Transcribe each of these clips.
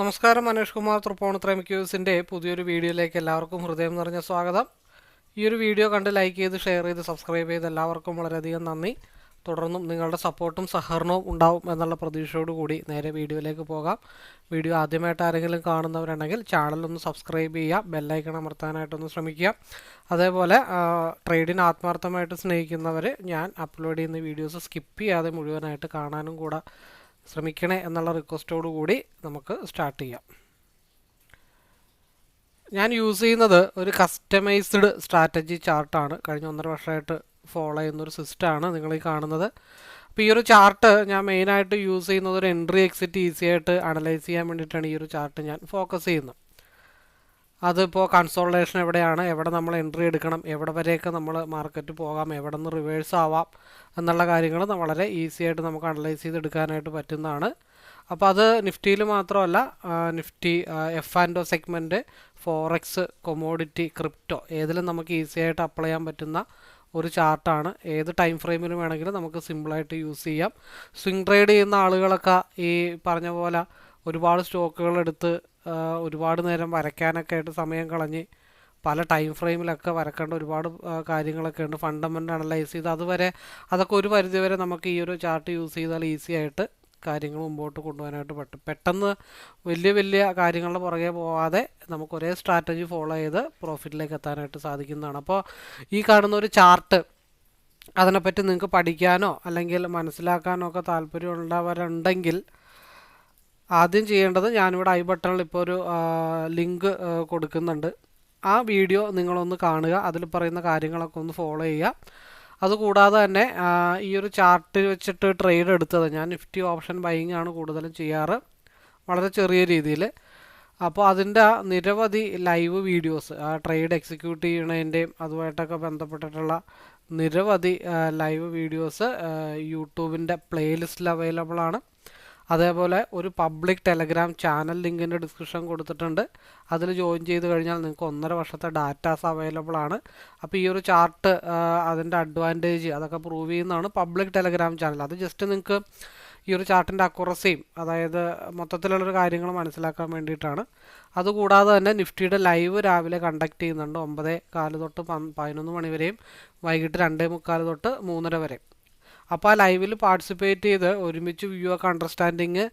നമസ്കാരം മനോഷ് കുമാർ തൃപ്പോണത്ര മിക്യൂസിന്റെ പുതിയൊരു വീഡിയോയിലേക്ക് എല്ലാവർക്കും ഹൃദയം നിറഞ്ഞ സ്വാഗതം. ഈ ഒരു വീഡിയോ കണ്ട് ലൈക്ക് ചെയ്ത് ഷെയർ ചെയ്ത് സബ്സ്ക്രൈബ് ചെയ്ത് എല്ലാവർക്കും വളരെയധികം നന്ദി. തുടർന്നും നിങ്ങളുടെ സപ്പോർട്ടും സഹകരണവും ഉണ്ടാവും എന്നുള്ള പ്രതീക്ഷയോടുകൂടി നേരെ വീഡിയോയിലേക്ക് പോകാം. വീഡിയോ ആദ്യമായിട്ട് ആരെങ്കിലും കാണുന്നവരുണ്ടെങ്കിൽ ചാനലൊന്ന് സബ്സ്ക്രൈബ് ചെയ്യുക ബെല്ലൈക്കൺ അമർത്താനായിട്ടൊന്ന് ശ്രമിക്കുക. അതേപോലെ ട്രേഡിന് ആത്മാർത്ഥമായിട്ട് സ്നേഹിക്കുന്നവർ ഞാൻ അപ്ലോഡ് ചെയ്യുന്ന വീഡിയോസ് സ്കിപ്പ് ചെയ്യാതെ മുഴുവനായിട്ട് കാണാനും കൂടെ ശ്രമിക്കണേ എന്നുള്ള റിക്വസ്റ്റോടു കൂടി നമുക്ക് സ്റ്റാർട്ട് ചെയ്യാം. ഞാൻ യൂസ് ചെയ്യുന്നത് ഒരു കസ്റ്റമൈസ്ഡ് സ്ട്രാറ്റജി ചാർട്ടാണ് കഴിഞ്ഞ ഒന്നര വർഷമായിട്ട് ഫോളോ ചെയ്യുന്ന ഒരു സിസ്റ്റമാണ് നിങ്ങൾ ഈ കാണുന്നത്. അപ്പോൾ ഈ ഒരു ചാർട്ട് ഞാൻ മെയിനായിട്ട് യൂസ് ചെയ്യുന്നത് ഒരു എൻട്രി എക്സിറ്റ് ഈസി ആയിട്ട് അനലൈസ് ചെയ്യാൻ വേണ്ടിയിട്ടാണ് ഈ ഒരു ചാർട്ട് ഞാൻ ഫോക്കസ് ചെയ്യുന്നത്. അതിപ്പോൾ കൺസോൾട്ടേഷൻ എവിടെയാണ്? എവിടെ നമ്മൾ എൻട്രി എടുക്കണം? എവിടെ വരെയൊക്കെ നമ്മൾ മാർക്കറ്റ് പോകാം? എവിടെ നിന്ന് റിവേഴ്സ് ആവാം? എന്നുള്ള കാര്യങ്ങൾ വളരെ ഈസി ആയിട്ട് നമുക്ക് അനലൈസ് ചെയ്തെടുക്കാനായിട്ട് പറ്റുന്നതാണ്. അപ്പോൾ അത് നിഫ്റ്റിയിൽ മാത്രമല്ല Nifty F and O segment forex commodity crypto ഏതിലും നമുക്ക് ഈസി ആയിട്ട് അപ്ലൈ ചെയ്യാൻ പറ്റുന്ന ഒരു ചാർട്ടാണ് ഏത് ടൈം ഫ്രെയിമിലും വേണമെങ്കിലും നമുക്ക് സിമ്പിളായിട്ട് യൂസ് ചെയ്യാം. സ്വിംഗ് ട്രേഡ് ചെയ്യുന്ന ആളുകളൊക്കെ ഈ പറഞ്ഞ പോലെ ഒരുപാട് സ്റ്റോക്കുകൾ എടുത്ത് ഒരുപാട് നേരം വരയ്ക്കാനൊക്കെ ആയിട്ട് സമയം കളഞ്ഞ് പല ടൈം ഫ്രെയിമിലൊക്കെ വരക്കേണ്ട ഒരുപാട് കാര്യങ്ങളൊക്കെ ഉണ്ട്. ഫണ്ടമെന്റ് അനലൈസ് ചെയ്ത് അതുവരെ അതൊക്കെ ഒരു പരിധിവരെ നമുക്ക് ഈ ഒരു ചാർട്ട് യൂസ് ചെയ്താൽ ഈസി ആയിട്ട് കാര്യങ്ങൾ മുമ്പോട്ട് കൊണ്ടുപോകാനായിട്ട് പറ്റും. പെട്ടെന്ന് വലിയ വലിയ കാര്യങ്ങളുടെ പുറകെ പോവാതെ നമുക്ക് ഒരേ സ്ട്രാറ്റജി ഫോളോ ചെയ്ത് പ്രോഫിറ്റിലേക്ക് എത്താനായിട്ട് സാധിക്കുന്നതാണ്. അപ്പോൾ ഈ കാണുന്ന ഒരു ചാർട്ട് അതിനെപ്പറ്റി നിങ്ങൾക്ക് പഠിക്കാനോ അല്ലെങ്കിൽ മനസ്സിലാക്കാനോ ഒക്കെ താല്പര്യമുള്ളവരുണ്ടെങ്കിൽ ആദ്യം ചെയ്യേണ്ടത് ഞാനിവിടെ ഐ ബട്ടണിൽ ഇപ്പോൾ ഒരു ലിങ്ക് കൊടുക്കുന്നുണ്ട്. ആ വീഡിയോ നിങ്ങളൊന്ന് കാണുക. അതിൽ പറയുന്ന കാര്യങ്ങളൊക്കെ ഒന്ന് ഫോളോ ചെയ്യുക. അതുകൂടാതെ തന്നെ ഈ ഒരു ചാർട്ട് വെച്ചിട്ട് ട്രേഡ് എടുത്തത്. ഞാൻ നിഫ്റ്റി ഓപ്ഷൻ ബൈങ് ആണ് കൂടുതലും ചെയ്യാറ്. വളരെ ചെറിയ രീതിയിൽ. അപ്പോൾ അതിന്റെ നിരവധി ലൈവ് വീഡിയോസ് ആ ട്രേഡ് എക്സിക്യൂട്ട് ചെയ്യണതിന്റെയും അതുമായിട്ടൊക്കെ ബന്ധപ്പെട്ടിട്ടുള്ള നിരവധി ലൈവ് വീഡിയോസ് യൂട്യൂബിന്റെ പ്ലേലിസ്റ്റിൽ അവൈലബിൾ ആണ്. അതേപോലെ ഒരു പബ്ലിക് ടെലഗ്രാം ചാനൽ ലിങ്കിന്റെ ഡിസ്ക്രിപ്ഷൻ കൊടുത്തിട്ടുണ്ട്. അതിൽ ജോയിൻ ചെയ്ത് കഴിഞ്ഞാൽ നിങ്ങൾക്ക് ഒന്നര വർഷത്തെ ഡാറ്റാസ് അവൈലബിൾ ആണ്. അപ്പോൾ ഈ ഒരു ചാർട്ട് അതിന്റെ അഡ്വാന്റേജ് അതൊക്കെ പ്രൂവ് ചെയ്യുന്നതാണ് പബ്ലിക് ടെലഗ്രാം ചാനൽ അത് ജസ്റ്റ് നിങ്ങൾക്ക് ഈ ഒരു ചാർട്ടിന്റെ അക്കുറസിയും അതായത് മൊത്തത്തിലുള്ളൊരു കാര്യങ്ങൾ മനസ്സിലാക്കാൻ വേണ്ടിയിട്ടാണ്. അതുകൂടാതെ തന്നെ നിഫ്റ്റിയുടെ ലൈവ് രാവിലെ കണ്ടക്ട് ചെയ്യുന്നുണ്ട് ഒമ്പതേ കാൽ തൊട്ട് പതിനൊന്ന് മണി വരെയും വൈകിട്ട് രണ്ടേ മുക്കാൽ തൊട്ട് മൂന്നര വരെയും. അപ്പോൾ ആ ലൈവിൽ പാർട്ടിസിപ്പേറ്റ് ചെയ്ത് ഒരുമിച്ച് വ്യൂ ഒക്കെ അണ്ടർസ്റ്റാൻഡിങ്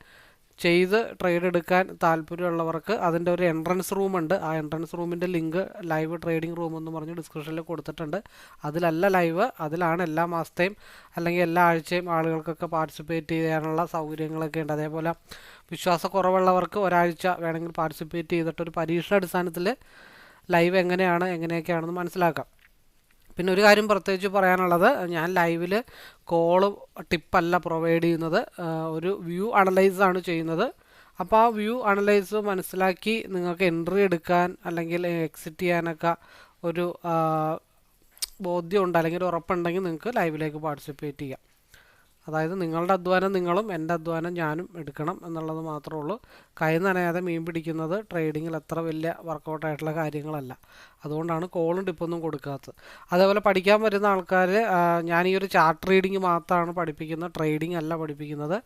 ചെയ്ത് ട്രേഡ് എടുക്കാൻ താല്പര്യമുള്ളവർക്ക് അതിന്റെ ഒരു എൻട്രൻസ് റൂം ഉണ്ട്. ആ എൻട്രൻസ് റൂമിന്റെ ലിങ്ക് ലൈവ് ട്രേഡിംഗ് റൂം എന്ന് പറഞ്ഞ് ഡിസ്ക്രിപ്ഷനിൽ കൊടുത്തിട്ടുണ്ട്. അതിലല്ല ലൈവ് അതിലാണ് എല്ലാ മാസത്തെയും അല്ലെങ്കിൽ എല്ലാ ആഴ്ചയും ആളുകൾക്കൊക്കെ പാർട്ടിസിപ്പേറ്റ് ചെയ്യാനുള്ള സൗകര്യങ്ങളൊക്കെ ഉണ്ട്. അതേപോലെ വിശ്വാസക്കുറവുള്ളവർക്ക് ഒരാഴ്ച വേണമെങ്കിൽ പാർട്ടിസിപ്പേറ്റ് ചെയ്തിട്ട് ഒരു പരീക്ഷണാടിസ്ഥാനത്തിൽ ലൈവ് എങ്ങനെയാണ് എങ്ങനെയൊക്കെയാണെന്ന് മനസ്സിലാക്കാം. പിന്നെ ഒരു കാര്യം പ്രത്യേകിച്ച് പറയാനുള്ളത് ഞാൻ ലൈവിൽ കോൾ ടിപ്പല്ല പ്രൊവൈഡ് ചെയ്യുന്നത് ഒരു വ്യൂ അനലൈസ് ആണ് ചെയ്യുന്നത്. അപ്പോൾ ആ വ്യൂ അനലൈസ് മനസ്സിലാക്കി നിങ്ങൾക്ക് എൻട്രി എടുക്കാൻ അല്ലെങ്കിൽ എക്സിറ്റ് ചെയ്യാനൊക്കെ ഒരു ബോധ്യമുണ്ട് അല്ലെങ്കിൽ ഉറപ്പുണ്ടെങ്കിൽ നിങ്ങൾക്ക് ലൈവിലേക്ക് പാർട്ടിസിപ്പേറ്റ് ചെയ്യാം. അതായത് നിങ്ങളുടെ അധ്വാനം നിങ്ങളും എന്റെ അധ്വാനം ഞാനും എടുക്കണം എന്നുള്ളത് മാത്രമേ ഉള്ളൂ. കൈ നനയാതെ മീൻ പിടിക്കുന്നത് ട്രേഡിങ്ങിൽ അത്ര വലിയ വർക്കൗട്ടായിട്ടുള്ള കാര്യങ്ങളല്ല. അതുകൊണ്ടാണ് കോളും ടിപ്പൊന്നും കൊടുക്കാത്തത്. അതേപോലെ പഠിക്കാൻ വരുന്ന ആൾക്കാർ ഞാൻ ഈ ഒരു ചാർട്ട് റീഡിങ് മാത്രമാണ് പഠിപ്പിക്കുന്നത് ട്രേഡിംഗ് അല്ല പഠിപ്പിക്കുന്നത്.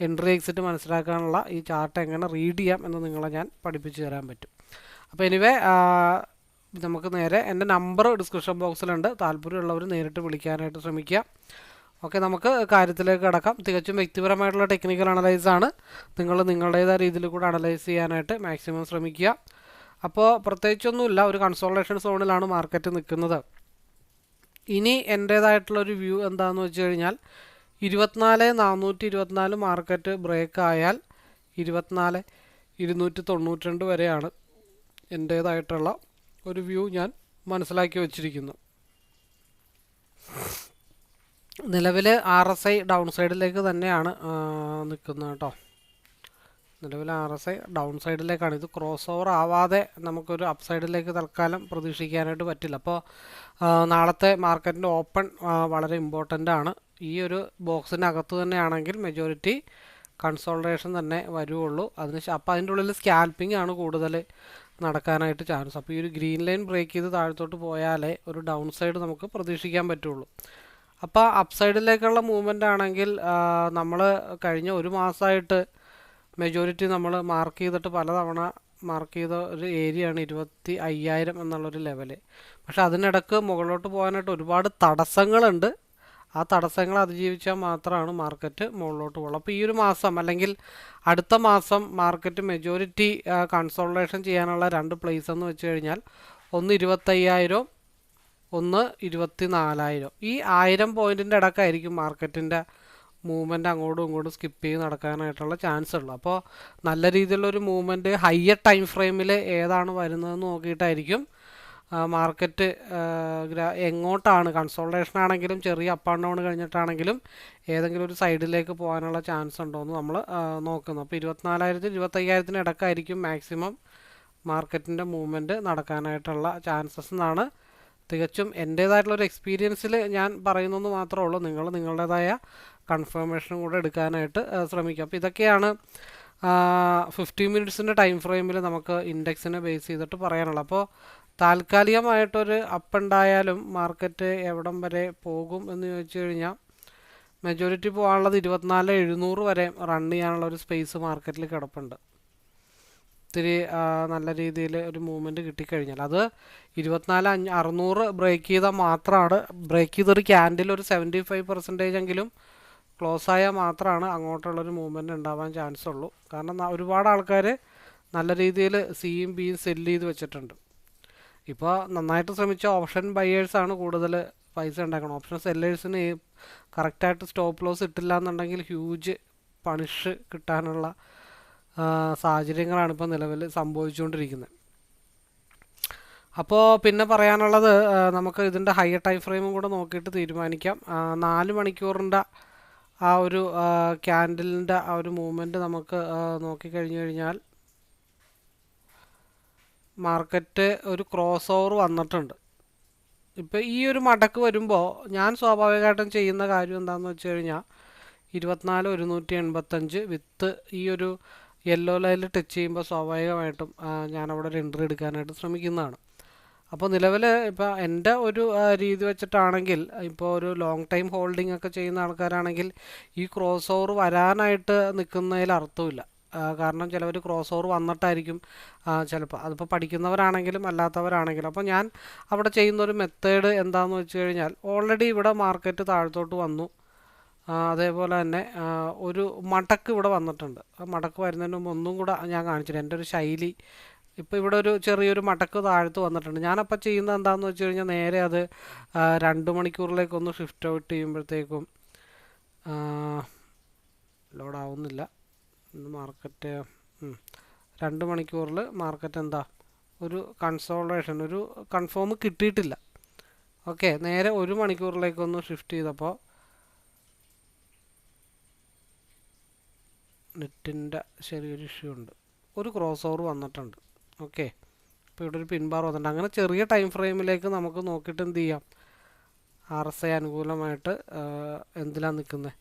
എൻട്രി എക്സിറ്റ് മനസ്സിലാക്കാനുള്ള ഈ ചാർട്ട് എങ്ങനെ റീഡ് ചെയ്യാം എന്ന് നിങ്ങളെ ഞാൻ പഠിപ്പിച്ചു തരാൻ പറ്റും. അപ്പോൾ എനിവേ നമുക്ക് നേരെ എന്റെ നമ്പർ ഡിസ്ക്രിപ്ഷൻ ബോക്സിലുണ്ട് താല്പര്യമുള്ളവർ നേരിട്ട് വിളിക്കാനായിട്ട് ശ്രമിക്കുക. ഓക്കെ നമുക്ക് കാര്യത്തിലേക്ക് കിടക്കാം. തികച്ചും വ്യക്തിപരമായിട്ടുള്ള ടെക്നിക്കൽ അനലൈസ് ആണ്. നിങ്ങൾ നിങ്ങളുടേതായ രീതിയിൽ കൂടെ അനലൈസ് ചെയ്യാനായിട്ട് മാക്സിമം ശ്രമിക്കുക. അപ്പോൾ പ്രത്യേകിച്ചൊന്നുമില്ല ഒരു കൺസോൾട്ടേഷൻ സോണിലാണ് മാർക്കറ്റ് നിൽക്കുന്നത്. ഇനി എന്റേതായിട്ടുള്ളൊരു വ്യൂ എന്താണെന്ന് വെച്ച് കഴിഞ്ഞാൽ ഇരുപത്തിനാല് നാനൂറ്റി ഇരുപത്തിനാല് മാർക്കറ്റ് ബ്രേക്ക് ആയാൽ ഇരുപത്തിനാല് ഇരുന്നൂറ്റി തൊണ്ണൂറ്റി രണ്ട് വരെയാണ് എന്റേതായിട്ടുള്ള ഒരു വ്യൂ ഞാൻ മനസ്സിലാക്കി വച്ചിരിക്കുന്നു. നിലവിൽ ആർ എസ് ഐ ഡൗൺ സൈഡിലേക്ക് തന്നെയാണ് നിൽക്കുന്നത് കേട്ടോ. നിലവിൽ ആർ എസ് ഐ ഡൗൺ സൈഡിലേക്കാണ് ഇത് ക്രോസ് ഓവർ ആവാതെ നമുക്കൊരു അപ്പ് സൈഡിലേക്ക് തൽക്കാലം പ്രതീക്ഷിക്കാനായിട്ട് പറ്റില്ല. അപ്പോൾ നാളത്തെ മാർക്കറ്റിന്റെ ഓപ്പൺ വളരെ ഇമ്പോർട്ടന്റ് ആണ്. ഈ ഒരു ബോക്സിന്റെ അകത്ത് തന്നെയാണെങ്കിൽ മെജോറിറ്റി കൺസോൾട്ടേഷൻ തന്നെ വരുവുള്ളൂ. അതിന് അപ്പോൾ അതിന്റെ ഉള്ളിൽ സ്കാൽപ്പിംഗ് ആണ് കൂടുതൽ നടക്കാനായിട്ട് ചാൻസ് അപ്പോൾ ഈ ഒരു ഗ്രീൻ ലൈൻ ബ്രേക്ക് ചെയ്ത് താഴത്തോട്ട് പോയാലേ ഒരു ഡൗൺ സൈഡ് നമുക്ക് പ്രതീക്ഷിക്കാൻ പറ്റുള്ളൂ. അപ്പോൾ അപ്സൈഡിലേക്കുള്ള മൂവ്മെന്റ് ആണെങ്കിൽ നമ്മൾ കഴിഞ്ഞ ഒരു മാസമായിട്ട് മെജോറിറ്റി നമ്മൾ മാർക്ക് ചെയ്തിട്ട് പലതവണ മാർക്ക് ചെയ്ത ഒരു ഏരിയയാണ് ഇരുപത്തി അയ്യായിരം എന്നുള്ളൊരു ലെവൽ പക്ഷെ അതിനിടക്ക് മുകളിലോട്ട് പോകാനായിട്ട് ഒരുപാട് തടസ്സങ്ങളുണ്ട്. ആ തടസ്സങ്ങൾ അതിജീവിച്ചാൽ മാത്രമാണ് മാർക്കറ്റ് മുകളിലോട്ട് പോകുള്ളൂ അപ്പോൾ ഈ ഒരു മാസം അല്ലെങ്കിൽ അടുത്ത മാസം മാർക്കറ്റ് മെജോറിറ്റി കൺസോൾട്ടേഷൻ ചെയ്യാനുള്ള രണ്ട് പ്ലേസ് എന്ന് വെച്ച് കഴിഞ്ഞാൽ ഒന്ന് ഇരുപത്തയ്യായിരവും ഒന്ന് ഇരുപത്തി നാലായിരം ഈ ആയിരം പോയിന്റിന്റെ ഇടക്കായിരിക്കും മാർക്കറ്റിന്റെ മൂവ്മെന്റ് അങ്ങോട്ടും ഇങ്ങോട്ടും സ്കിപ്പ് ചെയ്ത് നടക്കാനായിട്ടുള്ള ചാൻസ് ഉള്ളു. അപ്പോൾ നല്ല രീതിയിലുള്ളൊരു മൂവ്മെന്റ് ഹയർ ടൈം ഫ്രെയിമിൽ ഏതാണ് വരുന്നതെന്ന് നോക്കിയിട്ടായിരിക്കും മാർക്കറ്റ് എങ്ങോട്ടാണ് കൺസോൾട്ടേഷൻ ആണെങ്കിലും ചെറിയ അപ്പ് ആൻഡ് ഡൗൺ കഴിഞ്ഞിട്ടാണെങ്കിലും ഏതെങ്കിലും ഒരു സൈഡിലേക്ക് പോകാനുള്ള ചാൻസ് ഉണ്ടോ എന്ന് നമ്മൾ നോക്കുന്നു. അപ്പോൾ ഇരുപത്തിനാലായിരത്തി ഇരുപത്തയ്യായിരത്തിന് ഇടക്കായിരിക്കും മാക്സിമം മാർക്കറ്റിന്റെ മൂവ്മെന്റ് നടക്കാനായിട്ടുള്ള ചാൻസസ് എന്നാണ് തികച്ചും എന്റേതായിട്ടുള്ളൊരു എക്സ്പീരിയൻസിൽ ഞാൻ പറയുന്നെന്ന് മാത്രമേ ഉള്ളൂ. നിങ്ങൾ നിങ്ങളുടേതായ കൺഫർമേഷനും കൂടെ എടുക്കാനായിട്ട് ശ്രമിക്കുക. അപ്പോൾ ഇതൊക്കെയാണ് ഫിഫ്റ്റി മിനിറ്റ്സിന്റെ ടൈം ഫ്രെയിമിൽ നമുക്ക് ഇൻഡെക്സിനെ ബേസ് ചെയ്തിട്ട് പറയാനുള്ളത്. അപ്പോൾ താൽക്കാലികമായിട്ടൊരു അപ്പ് ഉണ്ടായാലും മാർക്കറ്റ് എവിടം വരെ പോകും എന്ന് ചോദിച്ചു കഴിഞ്ഞാൽ മെജോറിറ്റി പോകാനുള്ളത് ഇരുപത്തിനാല് എഴുന്നൂറ് വരെ റൺ ചെയ്യാനുള്ള ഒരു സ്പേസ് മാർക്കറ്റിൽ കിടപ്പുണ്ട്. ഇത്തിരി നല്ല രീതിയിൽ ഒരു മൂവ്മെന്റ് കിട്ടിക്കഴിഞ്ഞാൽ. അത് ഇരുപത്തിനാല് അഞ്ഞ് അറുന്നൂറ് ബ്രേക്ക് ചെയ്താൽ മാത്രമാണ് ബ്രേക്ക് ചെയ്തൊരു ക്യാൻഡിൽ ഒരു സെവന്റി ഫൈവ് പെർസെന്റേജ് എങ്കിലും ക്ലോസ് ആയാൽ മാത്രമാണ് അങ്ങോട്ടുള്ളൊരു മൂവ്മെന്റ് ഉണ്ടാവാൻ ചാൻസ് ഉള്ളൂ. കാരണം ഒരുപാട് ആൾക്കാർ നല്ല രീതിയിൽ സിയും ബിയും സെല്ല് ചെയ്ത് വെച്ചിട്ടുണ്ട്. ഇപ്പോൾ നന്നായിട്ട് ശ്രമിച്ച ഓപ്ഷൻ ബയേഴ്സാണ് കൂടുതൽ പൈസ ഉണ്ടാക്കണം ഓപ്ഷൻ സെല്ലേഴ്സിന് കറക്റ്റായിട്ട് സ്റ്റോപ്പ് ലോസ് ഇട്ടില്ല എന്നുണ്ടെങ്കിൽ ഹ്യൂജ് പണിഷ് കിട്ടാനുള്ള സാഹചര്യങ്ങളാണ് ഇപ്പോൾ നിലവിൽ സംഭവിച്ചുകൊണ്ടിരിക്കുന്നത്. അപ്പോൾ പിന്നെ പറയാനുള്ളത് നമുക്ക് ഇതിന്റെ ഹയർ ടൈം ഫ്രെയിമും കൂടെ നോക്കിയിട്ട് തീരുമാനിക്കാം. നാല് മണിക്കൂറിന്റെ ആ ഒരു ക്യാൻഡിലിന്റെ ആ ഒരു മൂവ്മെന്റ് നമുക്ക് നോക്കിക്കഴിഞ്ഞു കഴിഞ്ഞാൽ മാർക്കറ്റ് ഒരു ക്രോസ് ഓവർ വന്നിട്ടുണ്ട്. ഇപ്പോൾ ഈ ഒരു മടക്ക് വരുമ്പോൾ ഞാൻ സ്വാഭാവികമായിട്ടും ചെയ്യുന്ന കാര്യം എന്താണെന്ന് വെച്ച് കഴിഞ്ഞാൽ ഇരുപത്തിനാല് ഒരുന്നൂറ്റി എൺപത്തഞ്ച് വിത്ത് ഈ ഒരു യെല്ലോ ലൈനിൽ ടച്ച് ചെയ്യുമ്പോൾ സ്വാഭാവികമായിട്ടും ഞാനവിടെ ഒരു എൻട്രി എടുക്കാനായിട്ട് ശ്രമിക്കുന്നതാണ്. അപ്പോൾ നിലവിൽ ഇപ്പോൾ എന്റെ ഒരു രീതി വെച്ചിട്ടാണെങ്കിൽ ഇപ്പോൾ ഒരു ലോങ് ടൈം ഹോൾഡിംഗ് ഒക്കെ ചെയ്യുന്ന ആൾക്കാരാണെങ്കിൽ ഈ ക്രോസ് ഓവർ വരാനായിട്ട് നിൽക്കുന്നതിൽ അർത്ഥമില്ല. കാരണം ചിലവർ ക്രോസ് ഓവർ വന്നിട്ടായിരിക്കും ചിലപ്പോൾ അതിപ്പോൾ പഠിക്കുന്നവരാണെങ്കിലും അല്ലാത്തവരാണെങ്കിലും. അപ്പോൾ ഞാൻ അവിടെ ചെയ്യുന്ന ഒരു മെത്തേഡ് എന്താണെന്ന് വെച്ച് കഴിഞ്ഞാൽ ഓൾറെഡി ഇവിടെ മാർക്കറ്റ് താഴത്തോട്ട് വന്നു. അതേപോലെ തന്നെ ഒരു മടക്ക് ഇവിടെ വന്നിട്ടുണ്ട്. ആ മടക്ക് വരുന്നതിന് മുമ്പ് ഒന്നും കൂടെ ഞാൻ കാണിച്ചില്ല. എന്റെ ഒരു ശൈലി ഇപ്പോൾ ഇവിടെ ഒരു ചെറിയൊരു മടക്ക് താഴത്ത് വന്നിട്ടുണ്ട്. ഞാനപ്പോൾ ചെയ്യുന്നത് എന്താണെന്ന് വെച്ച് കഴിഞ്ഞാൽ നേരെ അത് രണ്ട് മണിക്കൂറിലേക്കൊന്ന് ഷിഫ്റ്റ് ഔട്ട് ചെയ്യുമ്പോഴത്തേക്കും ലോഡാവുന്നില്ല മാർക്കറ്റ് രണ്ട് മണിക്കൂറിൽ മാർക്കറ്റ് എന്താ ഒരു കൺസോൾട്ടേഷൻ ഒരു കൺഫേം കിട്ടിയിട്ടില്ല. ഓക്കെ നേരെ ഒരു മണിക്കൂറിലേക്കൊന്ന് ഷിഫ്റ്റ് ചെയ്തപ്പോൾ നെറ്റിന്റെ ചെറിയൊരു ഇഷ്യൂ ഉണ്ട്. ഒരു ക്രോസ് ഓവർ വന്നിട്ടുണ്ട്. ഓക്കെ ഇപ്പോൾ ഇവിടെ ഒരു പിൻബാർ വന്നിട്ടുണ്ട്. അങ്ങനെ ചെറിയ ടൈം ഫ്രെയിമിലേക്ക് നമുക്ക് നോക്കിയിട്ട് എന്ത് ചെയ്യാം? ആർ എസ് ഐ അനുകൂലമായിട്ട് എന്തിലാണ് നിൽക്കുന്നത്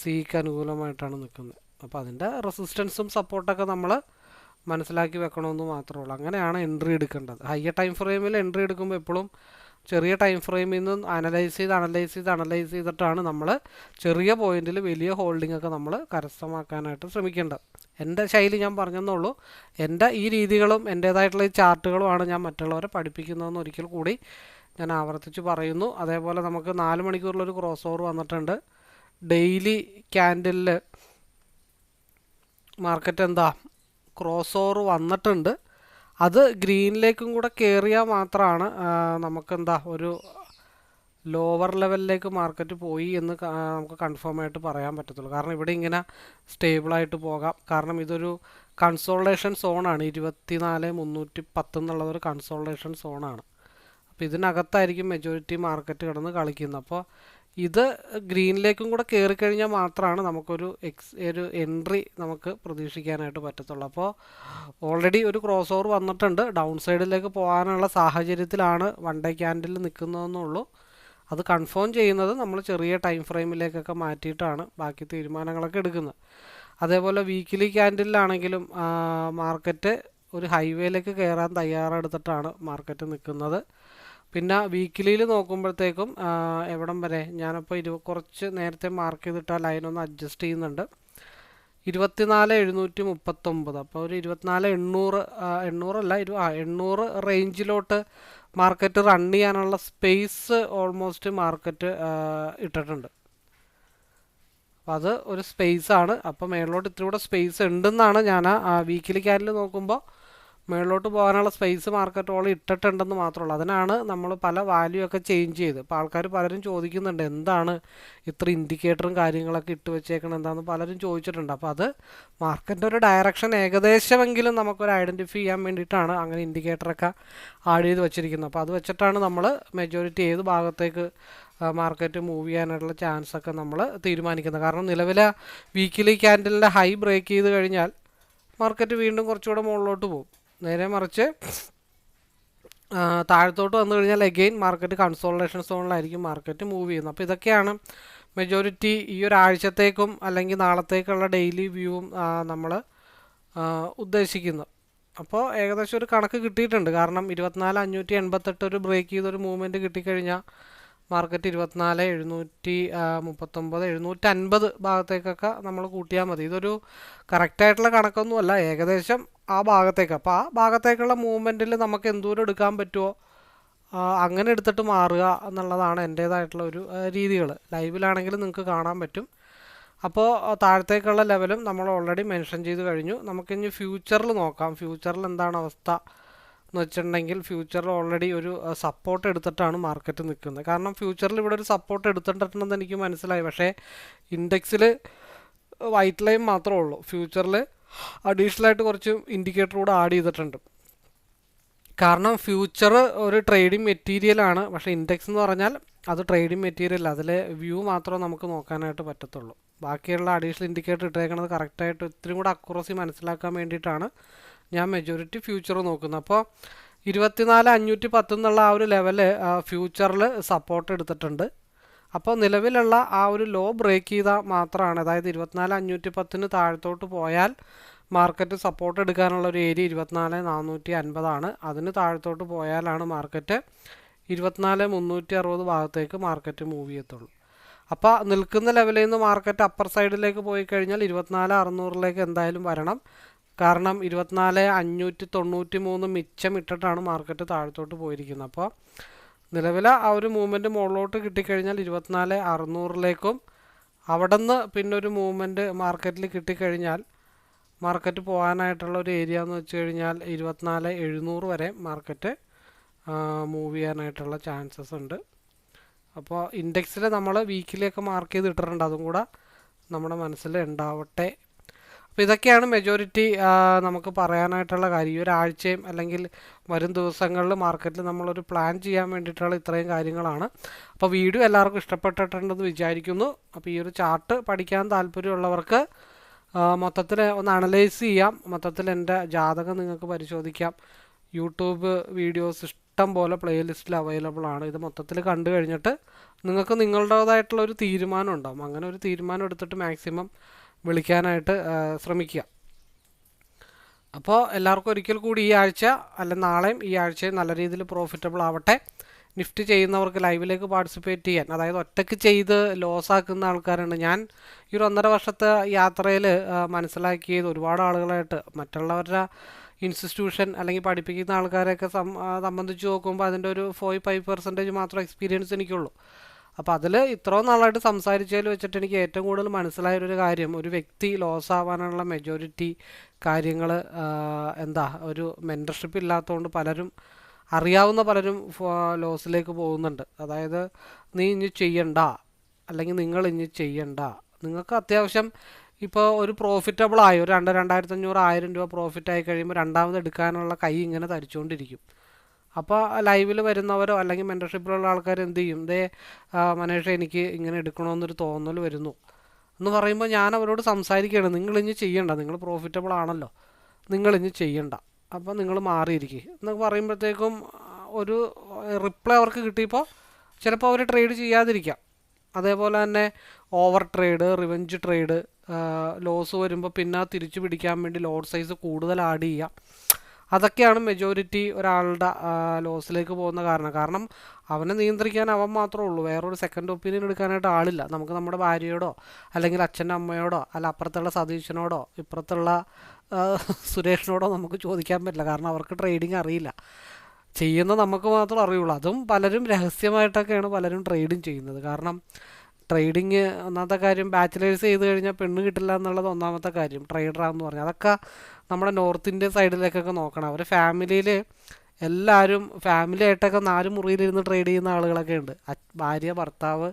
സിക്ക് അനുകൂലമായിട്ടാണ് നിൽക്കുന്നത് അപ്പോൾ അതിന്റെ റെസിസ്റ്റൻസും സപ്പോർട്ടൊക്കെ നമ്മൾ മനസ്സിലാക്കി വെക്കണമെന്ന് മാത്രമേ ഉള്ളൂ. അങ്ങനെയാണ് എൻട്രി എടുക്കേണ്ടത്. ഹയർ ടൈം ഫ്രെയിമിൽ എൻട്രി എടുക്കുമ്പോൾ എപ്പോഴും ചെറിയ ടൈം ഫ്രെയിമിൽ നിന്ന് അനലൈസ് ചെയ്ത് അനലൈസ് ചെയ്ത് അനലൈസ് ചെയ്തിട്ടാണ് നമ്മൾ ചെറിയ പോയിന്റിൽ വലിയ ഹോൾഡിംഗ് ഒക്കെ നമ്മൾ കരസ്ഥമാക്കാനായിട്ട് ശ്രമിക്കേണ്ടത്. എന്റെ ശൈലി ഞാൻ പറഞ്ഞെന്നുള്ളൂ എന്റെ ഈ രീതികളും എന്റേതായിട്ടുള്ള ഈ ചാർട്ടുകളുമാണ് ഞാൻ മറ്റുള്ളവരെ പഠിപ്പിക്കുന്നതെന്ന് ഒരിക്കൽ കൂടി ഞാൻ ആവർത്തിച്ച് പറയുന്നു. അതേപോലെ നമുക്ക് നാല് മണിക്കൂറിലൊരു ക്രോസ് ഓവർ വന്നിട്ടുണ്ട് ഡെയിലി ക്യാൻഡിലിൽ മാർക്കറ്റ് എന്താ? ക്രോസ് ഓവർ വന്നിട്ടുണ്ട്. അത് ഗ്രീനിലേക്കും കൂടെ കയറിയാൽ മാത്രമാണ് നമുക്കെന്താ ഒരു ലോവർ ലെവലിലേക്ക് മാർക്കറ്റ് പോയി എന്ന് നമുക്ക് കൺഫേം ആയിട്ട് പറയാൻ പറ്റത്തുള്ളൂ. കാരണം ഇവിടെ ഇങ്ങനെ സ്റ്റേബിളായിട്ട് പോകാം. കാരണം ഇതൊരു കൺസോൾട്ടേഷൻ സോണാണ് ഇരുപത്തിനാല് മുന്നൂറ്റി പത്ത് എന്നുള്ളത് ഒരു കൺസോൾട്ടേഷൻ സോണാണ് അപ്പോൾ ഇതിനകത്തായിരിക്കും മെജോറിറ്റി മാർക്കറ്റ് കിടന്ന് കളിക്കുന്നത്. അപ്പോൾ ഇത് ഗ്രീനിലേക്കും കൂടെ കയറിക്കഴിഞ്ഞാൽ മാത്രമാണ് നമുക്കൊരു എക്സ് ഒരു എൻട്രി നമുക്ക് പ്രതീക്ഷിക്കാനായിട്ട് പറ്റത്തുള്ളൂ. അപ്പോൾ ഓൾറെഡി ഒരു ക്രോസ് ഓവർ വന്നിട്ടുണ്ട്. ഡൗൺ സൈഡിലേക്ക് പോകാനുള്ള സാഹചര്യത്തിലാണ് വൺ ഡേ ക്യാൻഡിൽ നിൽക്കുന്നതെന്നുള്ളൂ അത് കൺഫേം ചെയ്യുന്നത് നമ്മൾ ചെറിയ ടൈം ഫ്രെയിമിലേക്കൊക്കെ മാറ്റിയിട്ടാണ് ബാക്കി തീരുമാനങ്ങളൊക്കെ എടുക്കുന്നത്. അതേപോലെ വീക്കിലി ക്യാൻഡിലാണെങ്കിലും മാർക്കറ്റ് ഒരു ഹൈവേയിലേക്ക് കയറാൻ തയ്യാറെടുത്തിട്ടാണ് മാർക്കറ്റ് നിൽക്കുന്നത്. പിന്നെ വീക്കിലിയിൽ നോക്കുമ്പോഴത്തേക്കും എവിടം വരെ ഞാനിപ്പോൾ ഇരു കുറച്ച് നേരത്തെ മാർക്ക് ചെയ്തിട്ട് ആ ഒന്ന് അഡ്ജസ്റ്റ് ചെയ്യുന്നുണ്ട്. ഇരുപത്തിനാല് എഴുന്നൂറ്റി മുപ്പത്തൊമ്പത്. അപ്പോൾ ഒരു ഇരുപത്തിനാല് എണ്ണൂറ് എണ്ണൂറല്ല ഇരു ആ എണ്ണൂറ് റേഞ്ചിലോട്ട് മാർക്കറ്റ് റൺ ചെയ്യാനുള്ള സ്പേസ് ഓൾമോസ്റ്റ് മാർക്കറ്റ് ഇട്ടിട്ടുണ്ട്. അപ്പം അത് ഒരു സ്പേസ് ആണ്. അപ്പോൾ മേളിലോട്ട് ഇത്തിരി കൂടെ സ്പേസ് ഉണ്ടെന്നാണ് ഞാൻ ആ വീക്കിലി ക്യാരിൽ നോക്കുമ്പോൾ മേളിലോട്ട് പോകാനുള്ള സ്പേസ് മാർക്കറ്റ് ഓൾ ഇട്ടിട്ടുണ്ടെന്ന് മാത്രമുള്ളൂ അതിനാണ് നമ്മൾ പല വാല്യൂ ഒക്കെ ചേഞ്ച് ചെയ്ത്. ഇപ്പോൾ ആൾക്കാർ പലരും ചോദിക്കുന്നുണ്ട് എന്താണ് ഇത്ര ഇൻഡിക്കേറ്ററും കാര്യങ്ങളൊക്കെ ഇട്ട് വെച്ചേക്കണം എന്താണെന്ന് പലരും ചോദിച്ചിട്ടുണ്ട്. അപ്പോൾ അത് മാർക്കറ്റിന്റെ ഒരു ഡയറക്ഷൻ ഏകദേശമെങ്കിലും നമുക്കൊരു ഐഡന്റിഫൈ ചെയ്യാൻ വേണ്ടിയിട്ടാണ് അങ്ങനെ ഇൻഡിക്കേറ്ററൊക്കെ ആഡ് ചെയ്ത് വെച്ചിരിക്കുന്നത്. അപ്പോൾ അത് വെച്ചിട്ടാണ് നമ്മൾ മെജോറിറ്റി ഏത് ഭാഗത്തേക്ക് മാർക്കറ്റ് മൂവ് ചെയ്യാനായിട്ടുള്ള ചാൻസ് ഒക്കെ നമ്മൾ തീരുമാനിക്കുന്നത്. കാരണം നിലവിലെ വീക്കിലി ക്യാൻഡലിന്റെ ഹൈ ബ്രേക്ക് ചെയ്ത് കഴിഞ്ഞാൽ മാർക്കറ്റ് വീണ്ടും കുറച്ചുകൂടെ മുകളിലോട്ട് പോകും. നേരെ മറിച്ച് താഴത്തോട്ട് വന്നു കഴിഞ്ഞാൽ അഗെയിൻ മാർക്കറ്റ് കൺസോൾട്ടേഷൻ സോണിലായിരിക്കും മാർക്കറ്റ് മൂവ് ചെയ്യുന്നത്. അപ്പോൾ ഇതൊക്കെയാണ് മെജോറിറ്റി ഈ ഒരാഴ്ചത്തേക്കും അല്ലെങ്കിൽ നാളത്തേക്കുള്ള ഡെയിലി വ്യൂവും നമ്മൾ ഉദ്ദേശിക്കുന്നത്. അപ്പോൾ ഏകദേശം ഒരു കണക്ക് കിട്ടിയിട്ടുണ്ട്. കാരണം ഇരുപത്തിനാല് അഞ്ഞൂറ്റി എൺപത്തെട്ട് ഒരു ബ്രേക്ക് ചെയ്തൊരു മൂവ്മെന്റ് കിട്ടിക്കഴിഞ്ഞാൽ മാർക്കറ്റ് ഇരുപത്തിനാല് എഴുന്നൂറ്റി മുപ്പത്തൊമ്പത് എഴുന്നൂറ്റി അൻപത് ഭാഗത്തേക്കൊക്കെ നമ്മൾ കൂട്ടിയാൽ മതി. ഇതൊരു കറക്റ്റായിട്ടുള്ള കണക്കൊന്നുമല്ല. ഏകദേശം ആ ഭാഗത്തേക്ക്. അപ്പോൾ ആ ഭാഗത്തേക്കുള്ള മൂവ്മെന്റിൽ നമുക്ക് എന്തോരം എടുക്കാൻ പറ്റുമോ അങ്ങനെ എടുത്തിട്ട് മാറുക എന്നുള്ളതാണ് എന്റേതായിട്ടുള്ള ഒരു രീതികൾ ലൈവിലാണെങ്കിൽ നിങ്ങൾക്ക് കാണാൻ പറ്റും. അപ്പോൾ താഴത്തേക്കുള്ള ലെവലും നമ്മൾ ഓൾറെഡി മെൻഷൻ ചെയ്ത് കഴിഞ്ഞു. നമുക്കിനി ഫ്യൂച്ചറിൽ നോക്കാം. ഫ്യൂച്ചറിൽ എന്താണ് അവസ്ഥ എന്ന് വെച്ചിട്ടുണ്ടെങ്കിൽ ഫ്യൂച്ചറിൽ ഓൾറെഡി ഒരു സപ്പോർട്ട് എടുത്തിട്ടാണ് മാർക്കറ്റ് നിൽക്കുന്നത് കാരണം ഫ്യൂച്ചറിൽ ഇവിടെ ഒരു സപ്പോർട്ട് എടുത്തിട്ടുണ്ടെന്ന് എനിക്ക് മനസ്സിലായി. പക്ഷേ ഇൻഡെക്സിൽ വൈറ്റ് ലൈൻ മാത്രമേ ഉള്ളൂ. ഫ്യൂച്ചറിൽ അഡീഷണൽ ആയിട്ട് കുറച്ച് ഇൻഡിക്കേറ്റർ കൂടെ ആഡ് ചെയ്തിട്ടുണ്ട്. കാരണം ഫ്യൂച്ചർ ഒരു ട്രേഡിംഗ് മെറ്റീരിയലാണ് പക്ഷേ ഇൻഡെക്സ് എന്ന് പറഞ്ഞാൽ അത് ട്രേഡിംഗ് മെറ്റീരിയൽ അതിലെ വ്യൂ മാത്രമേ നമുക്ക് നോക്കാനായിട്ട് പറ്റത്തുള്ളൂ. ബാക്കിയുള്ള അഡീഷണൽ ഇൻഡിക്കേറ്റർ ഇട്ടേക്കുന്നത് കറക്റ്റായിട്ട് ഇത്തിരി കൂടെ അക്യൂറസി മനസ്സിലാക്കാൻ വേണ്ടിയിട്ടാണ് ഞാൻ മെജോറിറ്റി ഫ്യൂച്ചർ നോക്കുന്നത്. അപ്പോൾ ഇരുപത്തിനാല് അഞ്ഞൂറ്റി പത്ത് എന്നുള്ള ആ ഒരു ലെവൽ ഫ്യൂച്ചറിൽ സപ്പോർട്ട് എടുത്തിട്ടുണ്ട്. അപ്പോൾ നിലവിലുള്ള ആ ഒരു ലോ ബ്രേക്ക് ചെയ്താൽ മാത്രമാണ് അതായത് ഇരുപത്തിനാല് അഞ്ഞൂറ്റി പത്തിന് താഴത്തോട്ട് പോയാൽ മാർക്കറ്റ് സപ്പോർട്ട് എടുക്കാനുള്ള ഒരു ഏരിയ ഇരുപത്തിനാല് നാനൂറ്റി അൻപതാണ്. അതിന് താഴത്തോട്ട് പോയാലാണ് മാർക്കറ്റ് ഇരുപത്തിനാല് മുന്നൂറ്റി അറുപത് ഭാഗത്തേക്ക് മാർക്കറ്റ് മൂവ് ചെയ്യത്തുള്ളൂ. അപ്പോൾ നിൽക്കുന്ന ലെവലിൽ നിന്ന് മാർക്കറ്റ് അപ്പർ സൈഡിലേക്ക് പോയി കഴിഞ്ഞാൽ ഇരുപത്തിനാല് അറുന്നൂറിലേക്ക് എന്തായാലും വരണം. കാരണം ഇരുപത്തിനാല് അഞ്ഞൂറ്റി തൊണ്ണൂറ്റി മൂന്ന് മിച്ചം ഇട്ടിട്ടാണ് മാർക്കറ്റ് താഴത്തോട്ട് പോയിരിക്കുന്നത്. അപ്പോൾ നിലവിലെ ആ ഒരു മൂവ്മെന്റ് മുകളിലോട്ട് കിട്ടിക്കഴിഞ്ഞാൽ ഇരുപത്തിനാല് അറുന്നൂറിലേക്കും അവിടെ നിന്ന് പിന്നെ ഒരു മൂവ്മെന്റ് മാർക്കറ്റിൽ കിട്ടിക്കഴിഞ്ഞാൽ മാർക്കറ്റ് പോകാനായിട്ടുള്ള ഒരു ഏരിയ എന്ന് വെച്ച് കഴിഞ്ഞാൽ ഇരുപത്തിനാല് എഴുന്നൂറ് വരെ മാർക്കറ്റ് മൂവ് ചെയ്യാനായിട്ടുള്ള ചാൻസസ് ഉണ്ട്. അപ്പോൾ ഇൻഡെക്സിൽ നമ്മൾ വീക്കിലേക്ക് മാർക്ക് ചെയ്ത് ഇട്ടിട്ടുണ്ട് അതും കൂടെ നമ്മുടെ മനസ്സിൽ ഉണ്ടാവട്ടെ അപ്പോൾ ഇതൊക്കെയാണ് മെജോറിറ്റി നമുക്ക് പറയാനായിട്ടുള്ള കാര്യം. ഈ ഒരാഴ്ചയും അല്ലെങ്കിൽ വരും ദിവസങ്ങളിൽ മാർക്കറ്റിൽ നമ്മളൊരു പ്ലാൻ ചെയ്യാൻ വേണ്ടിയിട്ടുള്ള ഇത്രയും കാര്യങ്ങളാണ്. അപ്പോൾ വീഡിയോ എല്ലാവർക്കും ഇഷ്ടപ്പെട്ടിട്ടുണ്ടെന്ന് വിചാരിക്കുന്നു. അപ്പോൾ ഈ ഒരു ചാർട്ട് പഠിക്കാൻ താല്പര്യമുള്ളവർക്ക് മൊത്തത്തിൽ ഒന്ന് അനലൈസ് ചെയ്യാം. മൊത്തത്തിൽ എന്റെ ജാതകം നിങ്ങൾക്ക് പരിശോധിക്കാം. യൂട്യൂബ് വീഡിയോസ് ഇഷ്ടം പോലെ പ്ലേലിസ്റ്റിൽ അവൈലബിൾ ആണ്. ഇത് മൊത്തത്തിൽ കണ്ടു കഴിഞ്ഞിട്ട് നിങ്ങൾക്ക് നിങ്ങളുടേതായിട്ടുള്ള ഒരു തീരുമാനം ഉണ്ടാവും. അങ്ങനെ ഒരു തീരുമാനം എടുത്തിട്ട് മാക്സിമം വിളിക്കാനായിട്ട് ശ്രമിക്കുക. അപ്പോൾ എല്ലാവർക്കും ഒരിക്കൽ കൂടി ഈ ആഴ്ച അല്ല നാളെയും ഈ ആഴ്ചയും നല്ല രീതിയിൽ പ്രോഫിറ്റബിൾ ആവട്ടെ. നിഫ്റ്റ് ചെയ്യുന്നവർക്ക് ലൈവിലേക്ക് പാർട്ടിസിപ്പേറ്റ് ചെയ്യാൻ. അതായത് ഒറ്റയ്ക്ക് ചെയ്ത് ലോസ് ആക്കുന്ന ആൾക്കാരുണ്ട് ഞാൻ ഈ ഒരു ഒന്നര വർഷത്തെ യാത്രയിൽ മനസ്സിലാക്കിയത് ഒരുപാട് ആളുകളായിട്ട് മറ്റുള്ളവരുടെ ഇൻസ്റ്റിറ്റ്യൂഷൻ അല്ലെങ്കിൽ പഠിപ്പിക്കുന്ന ആൾക്കാരെയൊക്കെ സംബന്ധിച്ച് നോക്കുമ്പോൾ അതിന്റെ ഒരു ഫോർ ഫൈവ് പെർസെന്റേജ് മാത്രം എക്സ്പീരിയൻസ് എനിക്കുള്ളൂ. അപ്പോൾ അതിൽ ഇത്രയും നാളായിട്ട് സംസാരിച്ചതിൽ വെച്ചിട്ട് എനിക്ക് ഏറ്റവും കൂടുതൽ മനസ്സിലായ ഒരു കാര്യം ഒരു വ്യക്തി ലോസ് ആവാനുള്ള മെജോറിറ്റി കാര്യങ്ങൾ എന്താ ഒരു മെന്റർഷിപ്പ് ഇല്ലാത്തതുകൊണ്ട് പലരും അറിയാവുന്ന പലരും ലോസിലേക്ക് പോകുന്നുണ്ട്. അതായത് നീ ഇനി ചെയ്യണ്ട. അല്ലെങ്കിൽ നിങ്ങൾ ഇനി ചെയ്യണ്ട. നിങ്ങൾക്ക് അത്യാവശ്യം ഇപ്പോൾ ഒരു പ്രോഫിറ്റബിൾ ആയി ഒരു രണ്ട് രണ്ടായിരത്തഞ്ഞൂറ് ആയിരം രൂപ പ്രോഫിറ്റ് ആയി കഴിയുമ്പോൾ രണ്ടാമത് എടുക്കാനുള്ള കൈ ഇങ്ങനെ തരിച്ചുകൊണ്ടിരിക്കും അപ്പോൾ ലൈവിൽ വരുന്നവരോ അല്ലെങ്കിൽ മെന്റർഷിപ്പിലുള്ള ആൾക്കാർ എന്ത് ചെയ്യും? ദേ മനേഷ എനിക്ക് ഇങ്ങനെ എടുക്കണമെന്നൊരു തോന്നൽ വരുന്നു. എന്ന് പറയുമ്പോൾ ഞാൻ അവരോട് സംസാരിക്കുകയാണ്. നിങ്ങൾ ഇനി ചെയ്യണ്ട. നിങ്ങൾ പ്രോഫിറ്റബിൾ ആണല്ലോ. നിങ്ങൾ ഇനി ചെയ്യണ്ട. അപ്പോൾ നിങ്ങൾ മാറിയിരിക്കുക എന്നൊക്കെ പറയുമ്പോഴത്തേക്കും ഒരു റിപ്ലൈ അവർക്ക് കിട്ടിയപ്പോൾ ചിലപ്പോൾ അവർ ട്രേഡ് ചെയ്യാതിരിക്കാം. അതേപോലെ തന്നെ over trade revenge trade loss വരുമ്പോൾ പിന്നെ തിരിച്ചു പിടിക്കാൻ വേണ്ടി ലോഡ് സൈസ് കൂടുതൽ ആഡ് ചെയ്യുക അതൊക്കെയാണ് മെജോറിറ്റി ഒരാളുടെ ലോസിലേക്ക് പോകുന്ന കാരണം. കാരണം അവനെ നിയന്ത്രിക്കാൻ അവൻ മാത്രമേ ഉള്ളൂ. വേറൊരു സെക്കൻഡ് ഒപ്പീനിയൻ എടുക്കാനായിട്ട് ആളില്ല. നമുക്ക് നമ്മുടെ ഭാര്യയോടോ അല്ലെങ്കിൽ അച്ഛന്റെ അമ്മയോടോ അല്ല അപ്പുറത്തുള്ള സതീശനോടോ ഇപ്പുറത്തുള്ള സുരേഷിനോടോ നമുക്ക് ചോദിക്കാൻ പറ്റില്ല. കാരണം അവർക്ക് ട്രേഡിങ് അറിയില്ല. ചെയ്യുന്ന നമുക്ക് മാത്രം അറിയുള്ളൂ. അതും പലരും രഹസ്യമായിട്ടൊക്കെയാണ് പലരും ട്രേഡിങ് ചെയ്യുന്നത്. കാരണം ട്രേഡിങ് ഒന്നാമത്തെ കാര്യം ബാച്ചിലേഴ്സ് ചെയ്ത് കഴിഞ്ഞാൽ പെണ്ണ് കിട്ടില്ല എന്നുള്ളത് ഒന്നാമത്തെ കാര്യം. ട്രേഡറാന്ന് പറഞ്ഞാൽ അതൊക്കെ നമ്മുടെ നോർത്ത് ഇന്ത്യൻ സൈഡിലേക്കൊക്കെ നോക്കണം. അവർ ഫാമിലിയിൽ എല്ലാവരും ഫാമിലി ആയിട്ടൊക്കെ നാല് മുറിയിലിരുന്ന് ട്രേഡ് ചെയ്യുന്ന ആളുകളൊക്കെ ഉണ്ട്. ഭാര്യ ഭർത്താവ്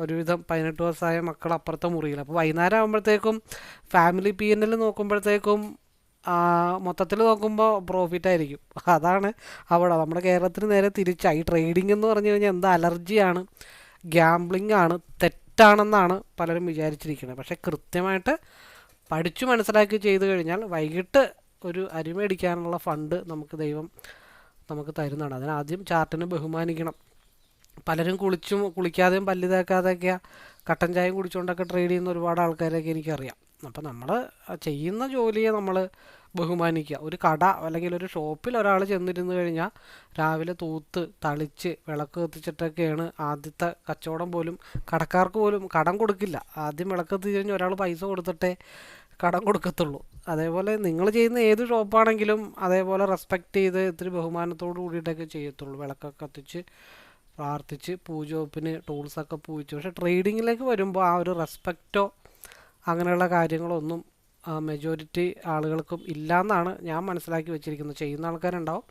ഒരുവിധം പതിനെട്ട് വയസ്സായ മക്കൾ അപ്പുറത്തെ മുറിയിൽ അപ്പോൾ വൈകുന്നേരം ആകുമ്പോഴത്തേക്കും ഫാമിലി പി എൻ എൽ നോക്കുമ്പോഴത്തേക്കും മൊത്തത്തിൽ നോക്കുമ്പോൾ പ്രോഫിറ്റ് ആയിരിക്കും. അതാണ് അവിടെ. നമ്മുടെ കേരളത്തിന് നേരെ തിരിച്ച ഈ ട്രേഡിംഗ് എന്ന് പറഞ്ഞു കഴിഞ്ഞാൽ എന്താ അലർജിയാണ് ഗ്യാംബ്ലിംഗ് ആണ് തെറ്റാണെന്നാണ് പലരും വിചാരിച്ചിരിക്കുന്നത്. പക്ഷേ കൃത്യമായിട്ട് പഠിച്ചു മനസ്സിലാക്കി ചെയ്തു കഴിഞ്ഞാൽ വൈകിട്ട് ഒരു അരിമേടിക്കാനുള്ള ഫണ്ട് നമുക്ക് ദൈവം നമുക്ക് തരുന്നതാണ്. അതിനാദ്യം ചാർട്ടിനെ ബഹുമാനിക്കണം. പലരും കുളിച്ചും കുളിക്കാതെയും പല്ല് തേക്കാതെയൊക്കെ കട്ടൻ ചായയും കുടിച്ചുകൊണ്ടൊക്കെ ട്രേഡ് ചെയ്യുന്ന ഒരുപാട് ആൾക്കാരെയൊക്കെ എനിക്കറിയാം. അപ്പോൾ നമ്മൾ ചെയ്യുന്ന ജോലിയെ നമ്മൾ ബഹുമാനിക്കുക. ഒരു കട അല്ലെങ്കിൽ ഒരു ഷോപ്പിൽ ഒരാൾ ചെന്നിരുന്ന് കഴിഞ്ഞാൽ രാവിലെ തൂത്ത് തളിച്ച് വിളക്ക് കത്തിച്ചിട്ടൊക്കെയാണ് ആദ്യത്തെ കച്ചവടം പോലും. കടക്കാർക്ക് പോലും കടം കൊടുക്കില്ല. ആദ്യം വിളക്ക് കത്തിച്ച് കഴിഞ്ഞാൽ ഒരാൾ പൈസ കൊടുത്തിട്ടേ കടം കൊടുക്കത്തുള്ളൂ. അതേപോലെ നിങ്ങൾ ചെയ്യുന്ന ഏത് ഷോപ്പാണെങ്കിലും അതേപോലെ റെസ്പെക്റ്റ് ചെയ്ത് ഇത്തിരി ബഹുമാനത്തോടു കൂടിയിട്ടൊക്കെ ചെയ്യത്തുള്ളൂ. വിളക്കൊക്കെ കത്തിച്ച് പ്രാർത്ഥിച്ച് പൂജോപ്പിന് ടൂൾസൊക്കെ പൂജിച്ച്. പക്ഷേ ട്രേഡിങ്ങിലേക്ക് വരുമ്പോൾ ആ ഒരു റെസ്പെക്റ്റോ അങ്ങനെയുള്ള കാര്യങ്ങളൊന്നും മെജോറിറ്റി ആളുകൾക്കും ഇല്ലയെന്നാണ് ഞാൻ മനസ്സിലാക്കി വെച്ചിരിക്കുന്നത്. ചെയ്യുന്ന ആൾക്കാരുണ്ടാവും.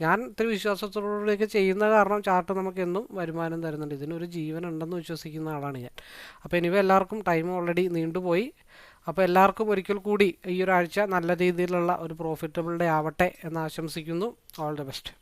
ഞാൻ ഇത്തിരി വിശ്വാസത്തോടുകൂടിയൊക്കെ ചെയ്യുന്ന കാരണം ചാർട്ട് നമുക്ക് എന്നും വരുമാനം തരുന്നുണ്ട്. ഇതിനൊരു ജീവൻ ഉണ്ടെന്ന് വിശ്വസിക്കുന്ന ആളാണ് ഞാൻ. അപ്പോൾ ഇനിവ എല്ലാവർക്കും ടൈം ഓൾറെഡി നീണ്ടുപോയി. അപ്പോൾ എല്ലാവർക്കും ഒരിക്കൽ കൂടി ഈ ഒരാഴ്ച നല്ല രീതിയിലുള്ള ഒരു പ്രോഫിറ്റബിൾ ഡേ ആവട്ടെ എന്ന് ആശംസിക്കുന്നു. All the best